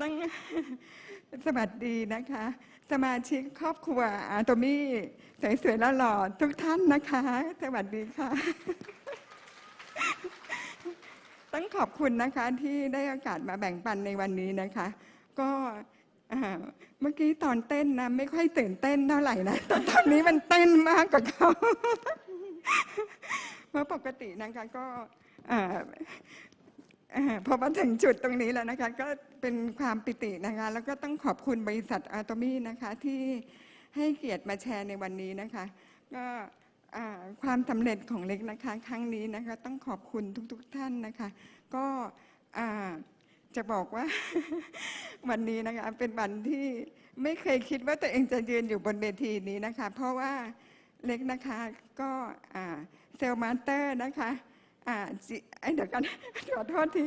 ต้งสวัสดีนะคะ สมาชิกครอบครัวอาโตมี่สวยๆแล้วหล่อทุกท่านนะคะ สวัสดีค่ะ ต้องขอบคุณนะคะที่ได้โอกาสมาแบ่งปันในวันนี้นะคะ ก็เมื่อกี้ตอนเต้นนะไม่ค่อยตื่นเต้นเท่าไหร่นะแต่ตอนนี้มันเต้นมากกว่าเขาเพราะปกตินะคะก็ พอมาถึงจุดตรงนี้แล้วนะคะ ก็เป็นความปิตินะคะ แล้วก็ต้องขอบคุณบริษัทอาตมี่นะคะที่ให้เกียรติมาแชร์ในวันนี้นะคะ ก็ความสำเร็จของเล็กนะคะ ครั้งนี้นะคะ ต้องขอบคุณทุก ๆ ท่านนะคะ ก็จะบอกว่าวันนี้นะคะเป็นวันที่ไม่เคยคิดว่าตัวเองจะยืนอยู่บนเวทีนี้นะคะ เพราะว่าเล็กนะคะก็เซลมาสเตอร์นะคะ อ่าจิไอเดี๋ยวกันขอโทษที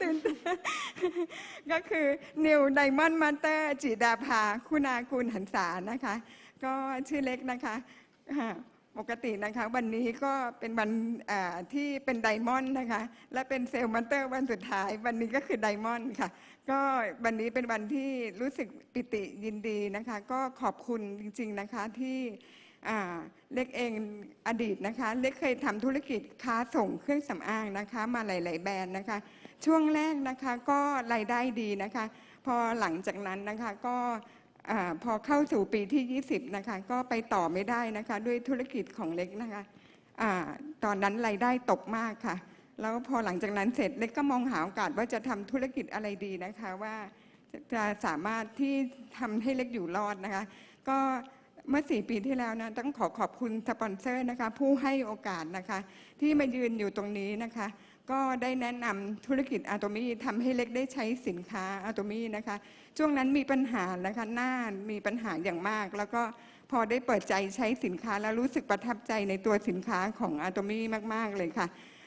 ตื่นเต้นก็คือนิวไดมอนด์มาสเตอร์จิดาภาคุณากุลหันษานะคะ ก็ชื่อเล็กนะคะปกตินะคะวันนี้ก็เป็นวันที่เป็นไดมอนด์นะคะ และเป็นเซลล์มาสเตอร์วันสุดท้าย วันนี้ก็คือไดมอนด์ค่ะ ก็วันนี้เป็นวันที่รู้สึกปิติยินดีนะคะ ก็ขอบคุณจริง ๆนะคะที่ เล็กเองอดีตนะคะ เล็กเคยทำธุรกิจค้าส่งเครื่องสำอางนะคะ มาหลาย ๆ แบรนด์นะคะ ช่วงแรกนะคะก็รายได้ดีนะคะ พอหลังจากนั้นนะคะก็พอเข้าสู่ปีที่ 20 นะคะ ก็ไปต่อไม่ได้นะคะ ด้วยธุรกิจของเล็กนะคะอตอนนั้นรายได้ตกมากค่ะ แล้วพอหลังจากนั้นเสร็จเล็กก็มองหาโอกาสว่าจะทำธุรกิจอะไรดีนะคะว่าจะจะสามารถที่ทำให้เล็กอยู่รอดนะคะ ก็ เมื่อสี่ปีที่แล้วนะต้องขอขอบคุณสปอนเซอร์นะคะ ผู้ให้โอกาสนะคะ ที่มายืนอยู่ตรงนี้นะคะ ก็ได้แนะนำธุรกิจอะโตมี่ทำให้เล็กได้ใช้สินค้าอะโตมี่นะคะ ช่วงนั้นมีปัญหานะคะหน้ามีปัญหาอย่างมาก แล้วก็พอได้เปิดใจใช้สินค้าแล้วรู้สึกประทับใจในตัวสินค้าของอะโตมี่มาก ๆ เลยค่ะ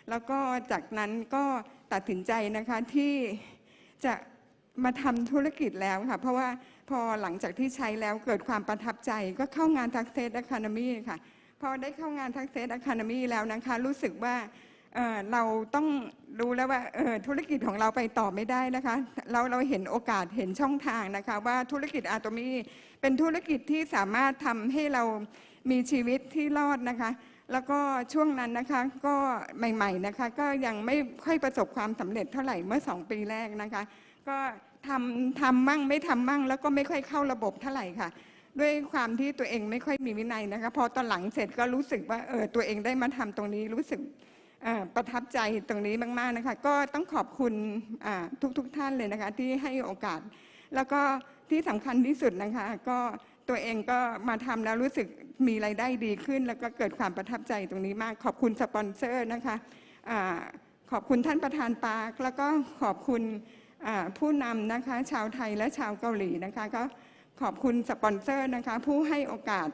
แล้วก็จากนั้นก็ตัดสินใจนะคะที่จะ มาทำธุรกิจแล้วค่ะ เพราะว่าพอหลังจากที่ใช้แล้วเกิดความประทับใจก็เข้างานทักเซสอะคา d มีค่ะ พอได้เข้างานทักเซสอะคา d มีแล้วนะคะ รู้สึกว่าเเราต้องรู้แล้วว่าธุรกิจของเราไปต่อไม่ได้นะคะ เราเราเห็นโอกาสเห็นช่องทางนะคะ ว่าธุรกิจอะโตมีเป็นธุรกิจที่สามารถทำให้เรามีชีวิตที่รอดนะคะแล้วก็ช่วงนั้นนะคะก็ใหม่ ๆนะคะ ก็ยังไม่ค่อยประสบความสำเร็จเท่าไหร่เมื่อสองปีแรกนะคะ ก็ทำทำมั่งไม่ทำมั่ง แล้วก็ไม่ค่อยเข้าระบบเท่าไหร่ค่ะ ด้วยความที่ตัวเองไม่ค่อยมีวินัยนะคะ พอตอนหลังเสร็จก็รู้สึกว่าเออตัวเองได้มาทำตรงนี้รู้สึกประทับใจตรงนี้มากๆนะคะ ก็ต้องขอบคุณทุกๆทท่านเลยนะคะ ที่ให้โอกาส แล้วก็ที่สำคัญที่สุดนะคะ ก็ตัวเองก็มาทำแล้วรู้สึกมีรายได้ดีขึ้น แล้วก็เกิดความประทับใจตรงนี้มาก ขอบคุณสปอนเซอร์นะคะอาขอบคุณท่านประธานปาร์คแล้วก็ขอบคุณ ผู้นำนะคะชาวไทยและชาวเกาหลีนะคะก็ขอบคุณสปอนเซอร์นะคะผู้ให้โอกาส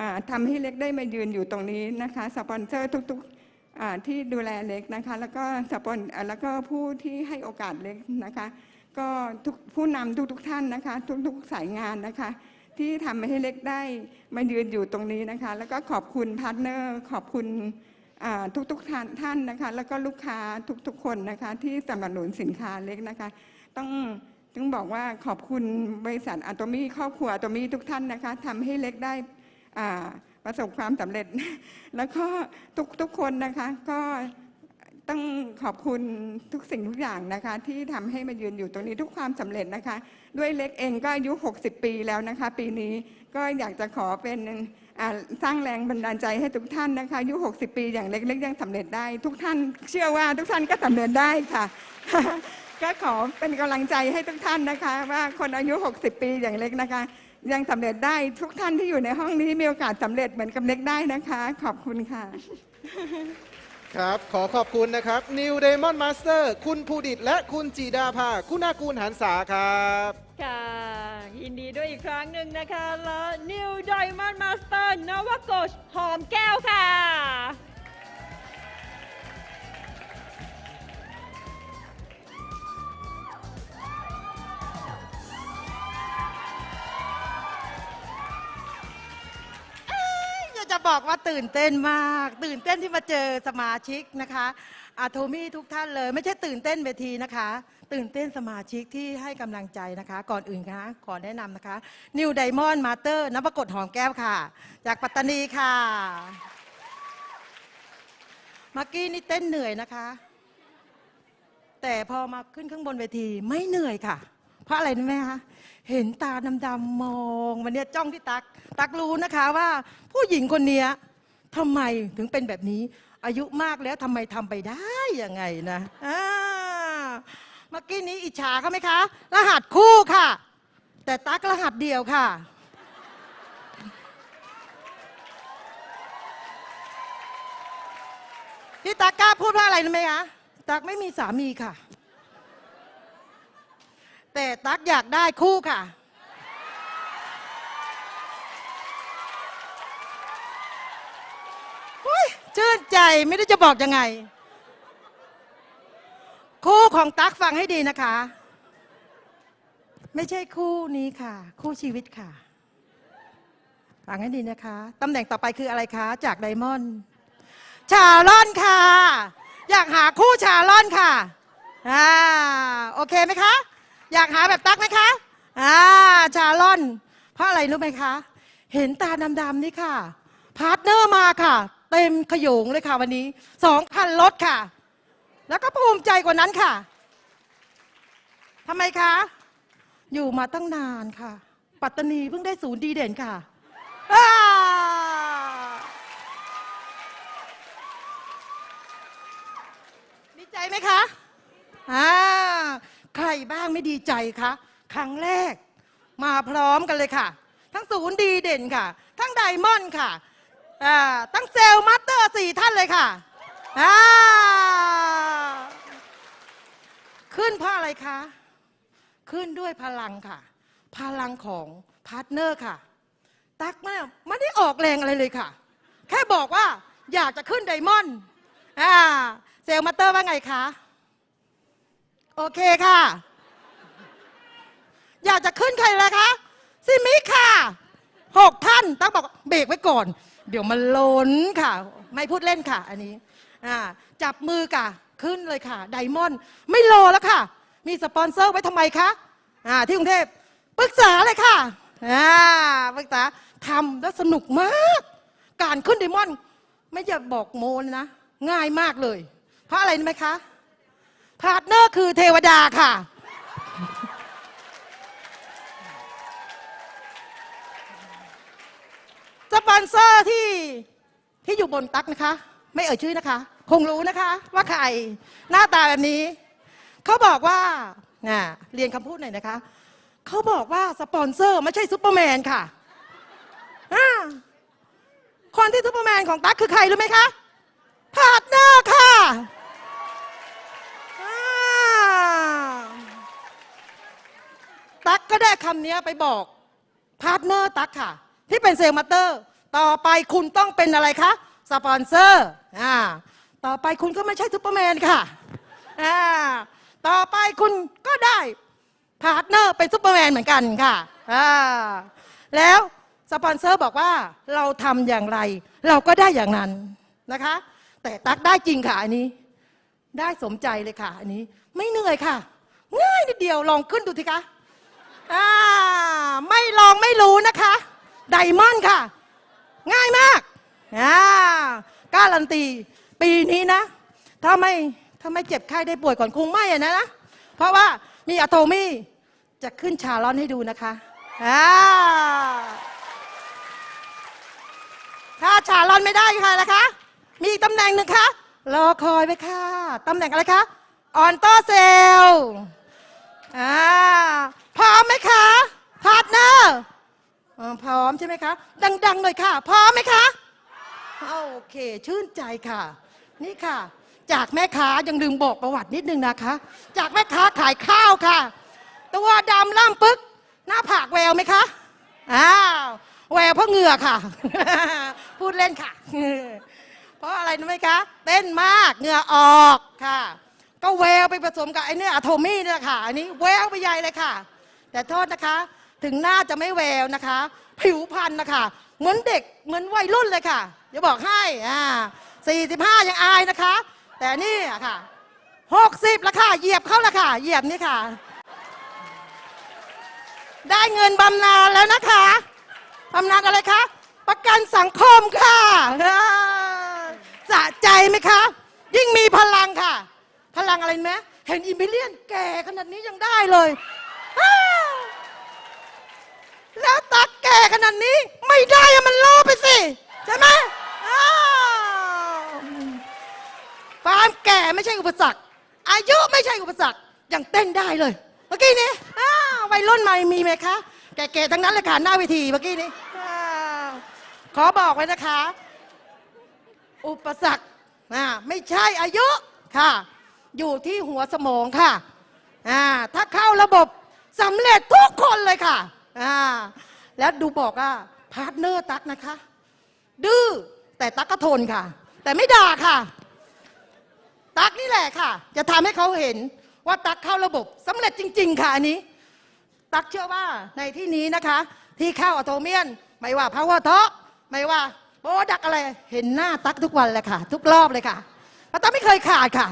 อ่าทำให้เล็กได้มายืนอยู่ตรงนี้นะคะสปอนเซอร์ทุกๆที่ดูแลเล็กนะคะแล้วก็สปอนแล้วก็ผู้ที่ให้โอกาสเล็กนะคะก็ทุกผู้นำทุกๆท่านนะคะ ทุกๆสายงานนะคะ ที่ทำให้เล็กได้มายืนอยู่ตรงนี้นะคะ แล้วก็ขอบคุณพาร์ทเนอร์ขอบคุณ ทุกๆท่านท่านนะคะ แล้วก็ลูกค้าทุกๆ คนนะคะ ที่สนับสนุนสินค้าเล็กนะคะ ต้องต้องบอกว่าขอบคุณบริษัทอะตมี่ครอบครัวอะตมี่ทุกท่านนะคะทำให้เล็กได้ประสบความสำเร็จ แล้วก็ทุกทุกคนนะคะก็ต้องขอบคุณทุกสิ่งทุกอย่างนะคะ ที่ทำให้มายืนอยู่ตรงนี้ทุกความสำเร็จนะคะ ด้วยเล็กเองก็อายุ 60 ปีแล้วนะคะ ปีนี้ก็อยากจะขอเป็น สร้างแรงบันดาลใจให้ทุกท่านนะคะอายุ 60 ปีอย่างเล็กๆยังสำเร็จได้ ทุกท่านเชื่อว่าทุกท่านก็สำเร็จได้ค่ะ ก็ขอเป็นกำลังใจให้ทุกท่านนะคะ ว่าคนอายุ 60 ปีอย่างเล็กนะคะ ยังสำเร็จได้ทุกท่านที่อยู่ในห้องนี้มีโอกาสสำเร็จเหมือนกับเล็กได้นะคะ ขอบคุณค่ะ ครับ ขอขอบคุณนะครับ New Demon Master คุณภูดิตและคุณจีดาภาคุณอากูลหันษาครับ ค่ะ ยินดีด้วยอีกครั้งหนึ่งนะคะ และ New Diamond Master นวโกชหอมแก้วค่ะ บอกว่าตื่นเต้นมาก ตื่นเต้นที่มาเจอสมาชิกนะคะอาโทมี่ทุกท่านเลย ไม่ใช่ตื่นเต้นเวทีนะคะ ตื่นเต้นสมาชิกที่ให้กำลังใจนะคะ ก่อนอื่นคะขอแนะนำนะคะนิวไดมอนด์มาเตอร์นภกดหอมแก้วค่ะ จากปัตตานีค่ะมื่อกี้นี่เต้นเหนื่อยนะคะ แต่พอมาขึ้นข้างบนเวทีไม่เหนื่อยค่ะ เพราะอะไรรู้ไหมคะเห็นตาดำๆมองวันนี้จ้องที่ตัก ตักรู้นะคะว่า ผู้หญิงคนเนี้ยทำไมถึงเป็นแบบนี้ อายุมากแล้วทำไมทำไปได้ยังไงนะอ่าเมื่อกี้นี้อิจฉาเขาไหมคะ รหัสคู่ค่ะ แต่ตักรหัสเดียวค่ะพี่ตักกล้าพูดว่าอะไรรู้ไหมคะตักไม่มีสามีค่ะ แต่ตักอยากได้คู่ค่ะอุ๊ยชื่นใจไม่รู้จะบอกยังไง คู่ของตั๊กฟังให้ดีนะคะ ไม่ใช่คู่นี้ค่ะ คู่ชีวิตค่ะ ฟังให้ดีนะคะตำแหน่งต่อไปคืออะไรคะ จากไดมอนด์ชาลอนค่ะ อยากหาคู่ชาลอนค่ะอ่าโอเคไหมคะ อยากหาแบบตั๊กไหมคะอ่าชาลอน เพราะอะไรรู้ไหมคะ เห็นตาดำๆนี่ค่ะ พาร์ทเนอร์มาค่ะ เต็มขยงเลยค่ะวันนี้สองคันรถค่ะ แล้วก็ภูมิใจกว่านั้นค่ะทำไมคะ อยู่มาตั้งนานค่ะ ปัตตานีเพิ่งได้ศูนย์ดีเด่นค่ะอ่าดีใจไหมคะอ่าใคร บ้างไม่ดีใจคะครั้งแรก มาพร้อมกันเลยค่ะ ทั้งศูนย์ดีเด่นค่ะ ทั้งไดมอนด์ค่ะอ่าทั้งเซลล์มาสเตอร์สี่ท่านเลยค่ะขึ้นเพราะอะไรคะ ขึ้นด้วยพลังค่ะ พลังของพาร์ทเนอร์ค่ะ ตักไม่ไม่ได้ออกแรงอะไรเลยค่ะ แค่บอกว่าอยากจะขึ้นไดมอนด์เซลล์มาสเตอร์ว่าไงคะ โอเคค่ะ อยากจะขึ้นใครเลยคะซิมิค่ะหกท่านต้องบอกเบรกไว้ก่อน เดี๋ยวมันล้นค่ะ ไม่พูดเล่นค่ะ อันนี้จับมือค่ะ ขึ้นเลยค่ะ ไดมอนด์ไม่รอแล้วค่ะ มีสปอนเซอร์ไว้ทำไมคะที่กรุงเทพปรึกษาเลยค่ะปรึกษาทำแล้วสนุกมาก การขึ้นไดมอนด์ไม่อยากบอกโมนนะ ง่ายมากเลย เพราะอะไรรู้ไหมคะ พาร์ทเนอร์คือเทวดาค่ะ สปอนเซอร์ที่ที่อยู่บนตักนะคะ ไม่เอ่ยชื่อนะคะ คงรู้นะคะ ว่าใครหน้าตาแบบนี้ เขาบอกว่าน่ะเรียนคำพูดหน่อยนะคะ เขาบอกว่าสปอนเซอร์ไม่ใช่ซูเปอร์แมนค่ะ คนที่ซูเปอร์แมนของตั๊กคือใครรู้ไหมคะพาร์ทเนอร์ค่ะอ่าตั๊ ก็ได้คำนี้ไปบอกพาร์ทเนอร์ตั๊กค่ะ ที่เป็นเซลล์มาเตอร์ ต่อไปคุณต้องเป็นอะไรคะสปอนเซอร์อ่าต่อไปคุณก็ไม่ใช่ซูเปอร์แมนค่ะอ่าต่อไปคุณก็ได้พาร์ทเนอร์เป็นซูเปอร์แมนเหมือนกันค่ะอ่าแล้วสปอนเซอร์บอกว่าเราทำอย่างไร เราก็ได้อย่างนั้นนะคะ แต่ตั๊กได้จริงค่ะอันนี้ ได้สมใจเลยค่ะ อันนี้ไม่เหนื่อยค่ะ ง่ายนิดเดียวลองขึ้นดูสิคะ อ่าไม่ลองไม่รู้นะคะไดมอนด์ค่ะ ง่ายมากอ่าการันตี ปีนี้นะ ถ้าไม่ถ้าไม่เจ็บไข้ได้ป่วยก่อนคงไม่อะนะนะ เพราะว่ามีอะโตมี่จะขึ้นชาลอนให้ดูนะคะอ่าถ้าชาลอนไม่ได้ค่ะนะคะ มีตำแหน่งหนึ่งคะรอคอยไว้ค่ะตำแหน่งอะไรคะออนโตเซล อ่าพร้อมไหมคะพาร์ทเนอร์พร้อมใช่ไหมคะ ดัง ๆ หน่อยค่ะ พร้อมไหมคะโอเค ชื่นใจค่ะ นี่ค่ะ จากแม่ค้ายังลืมบอกประวัตินิดนึงนะคะ จากแม่ค้าขายข้าวค่ะ ตัวดำล่ำปึ๊ก หน้าผากแววไหมคะอ้าวแววเพราะเหงื่อค่ะ พูดเล่นค่ะ เพราะอะไรรู้ไหมคะ เต้นมากเหงื่อออกค่ะ ก็แววไปผสมกับไอ้เนี่ยอะโทมี่นี่ยค่ะ อันนี้แววไปใหญ่เลยค่ะ แต่โทษนะคะ ถึงหน้าจะไม่แววนะคะ ผิวพรรณนะคะ เหมือนเด็กเหมือนวัยรุ่นเลยค่ะจะบอกให้อ่า45ยังอายนะคะ แต่นี่อะค่ะหกสิบละค่ะ เหยียบเข้าละค่ะ เหยียบนี่ค่ะ ได้เงินบำนาญแล้วนะคะบำนาญอะไรคะ ประกันสังคมค่ะสะใจไหมคะ ยิ่งมีพลังค่ะ พลังอะไรไหมเห็นอิมิเลียนแก่ขนาดนี้ยังได้เลย แล้วตักแก่ขนาดนี้ไม่ได้มันโลไปสิ ใช่ไหมความแก่ไม่ใช่อุปสรรค อายุไม่ใช่อุปสรรคยังเต้นได้เลย เมื่อกี้นี้วัยรุ่นใหม่มีไหมคะ แก่ๆทั้งนั้นเลยค่ะหน้าเวทีเมื่อกี้นี้ขอบอกไว้นะคะ อุปสรรคอ่าไม่ใช่อายุค่ะ อยู่ที่หัวสมองค่ะอ่าถ้าเข้าระบบสำเร็จทุกคนเลยค่ะอ่าแล้วดูบอกว่าพาร์ทเนอร์ตักนะคะ ดื้อแต่ตักก็ทนค่ะ แต่ไม่ด่าค่ะ ตักนี่แหละค่ะ จะทำให้เขาเห็นว่าตักเข้าระบบสำเร็จจริง ๆ ค่ะอันนี้ ตักเชื่อว่าในที่นี้นะคะ ที่เข้าอัตโตเมียน ไม่ว่าพาวเวอร์ทอไม่ว่าโบดักอะไรเห็นหน้าตักทุกวันเลยค่ะ ทุกรอบเลยค่ะเพราะตักไม่เคยขาดค่ะ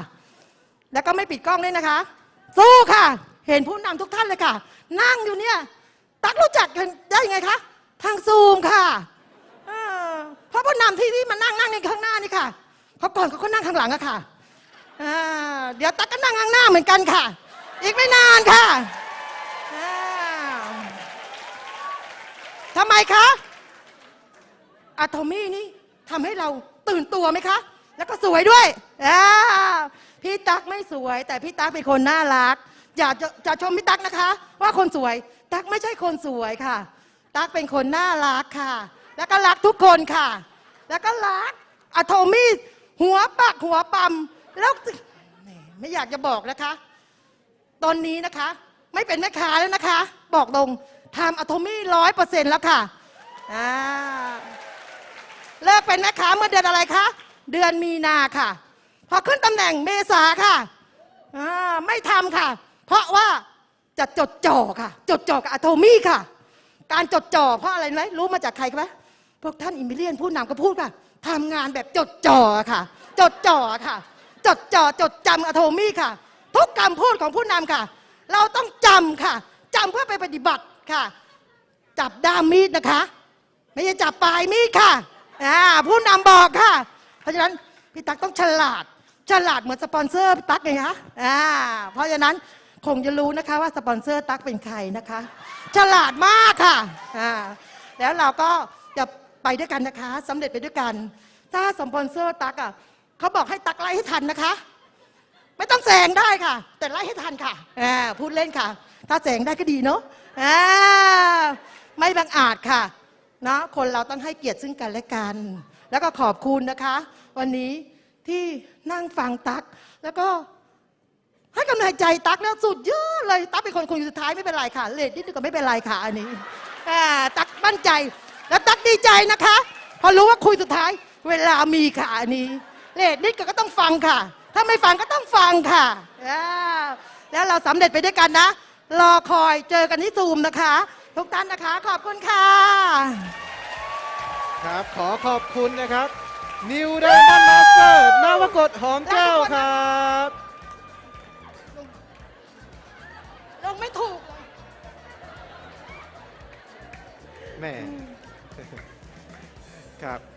แล้วก็ไม่ปิดกล้องด้วยนะคะ สู้ค่ะ เห็นผู้นำทุกท่านเลยค่ะ นั่งอยู่เนี่ยตักรู้จักกันได้ยังไงคะ ทางซูมค่ะเพราะผู้นำที่นี่มานั่งนั่งในข้างหน้านี่ค่ะเขาก่อนเขาก็นั่งข้างหลังอะค่ะเดี๋ยวตักก็นั่งข้างหน้าเหมือนกันค่ะ อีกไม่นานค่ะอ่าทำไมคะอะโทมี่นี่ทำให้เราตื่นตัวไหมคะ แล้วก็สวยด้วยอ่าพี่ตั๊กไม่สวย แต่พี่ตั๊กเป็นคนน่ารัก อยากจะจะชมพี่ตั๊กนะคะ ว่าคนสวย ตั๊กไม่ใช่คนสวยค่ะ ตั๊กเป็นคนน่ารักค่ะ แล้วก็รักทุกคนค่ะ แล้วก็รักอะโทมี่หัวปักหัวปั๊มแล้วแหมไม่อยากจะบอกนะคะ ตอนนี้นะคะ ไม่เป็นแม่ค้าแล้วนะคะ บอกตรงทำอะโทมี่ร้อยเปอร์เซ็นต์แล้วค่ะอ่าเลิกเป็นแม่ค้าเมื่อเดือนอะไรคะ เดือนมีนาค่ะ พอขึ้นตำแหน่งเมษาค่ะไม่ทำค่ะ เพราะว่าจะจดจ่อค่ะ จดจ่อกับอะโทมี่ค่ะ การจดจ่อเพราะอะไรไหมรู้มาจากใครไหมพวกท่านอิมิเลียนผู้นำก็พูดค่ะทำงานแบบจดจ่อค่ะ จดจ่อค่ะ จดจ่อจดจำอะโทมี่ค่ะ ทุกคำพูดของผู้นำค่ะ เราต้องจำค่ะจำเพื่อไปปฏิบัติค่ะ จับด้ามมีดนะคะ ไม่ใช่จับปลายมีดค่ะผู้นำบอกค่ะ เพราะฉะนั้นพี่ตั๊กต้องฉลาด ฉลาดเหมือนสปอนเซอร์พี่ตั๊กไงคะอ่าเพราะฉะนั้นคงจะรู้นะคะว่าสปอนเซอร์ตั๊กเป็นใครนะคะ ฉลาดมากค่ะอ่าแล้วเราก็จะไปด้วยกันนะคะสำเร็จไปด้วยกัน ถ้าสปอนเซอร์ตั๊กอะเขาบอกให้ตั๊กไล่ให้ทันนะคะ ไม่ต้องแซงได้ค่ะ แต่ไล่ให้ทันค่ะอ่าพูดเล่นค่ะ ถ้าแซงได้ก็ดีเนาะอ่าไม่บังอาจค่ะเนาะคนเราต้องให้เกียรติซึ่งกันและกัน แล้วก็ขอบคุณนะคะ วันนี้ที่นั่งฟังตัก แล้วก็ให้กำลังใจตักแล้วสุดยอดเลยตักเป็นคนคนสุดท้ายไม่เป็นไรค่ะเลดนิดนึงก็ไม่เป็นไรค่ะอันนี้ตักมั่นใจ แล้วตักดีใจนะคะ พอรู้ว่าคุยสุดท้าย เวลามีค่ะอันนี้เลดนิดก็ต้องฟังค่ะ ถ้าไม่ฟังก็ต้องฟังค่ะแล้วเราสำเร็จไปด้วยกันนะ รอคอยเจอกันที่ซูมนะคะ ทุกท่านนะคะ ขอบคุณค่ะ ครับ ขอขอบคุณนะครับ New Diamond Master นวกฎหอมแก้วครับ ลงไม่ถูกแหม่ ครับ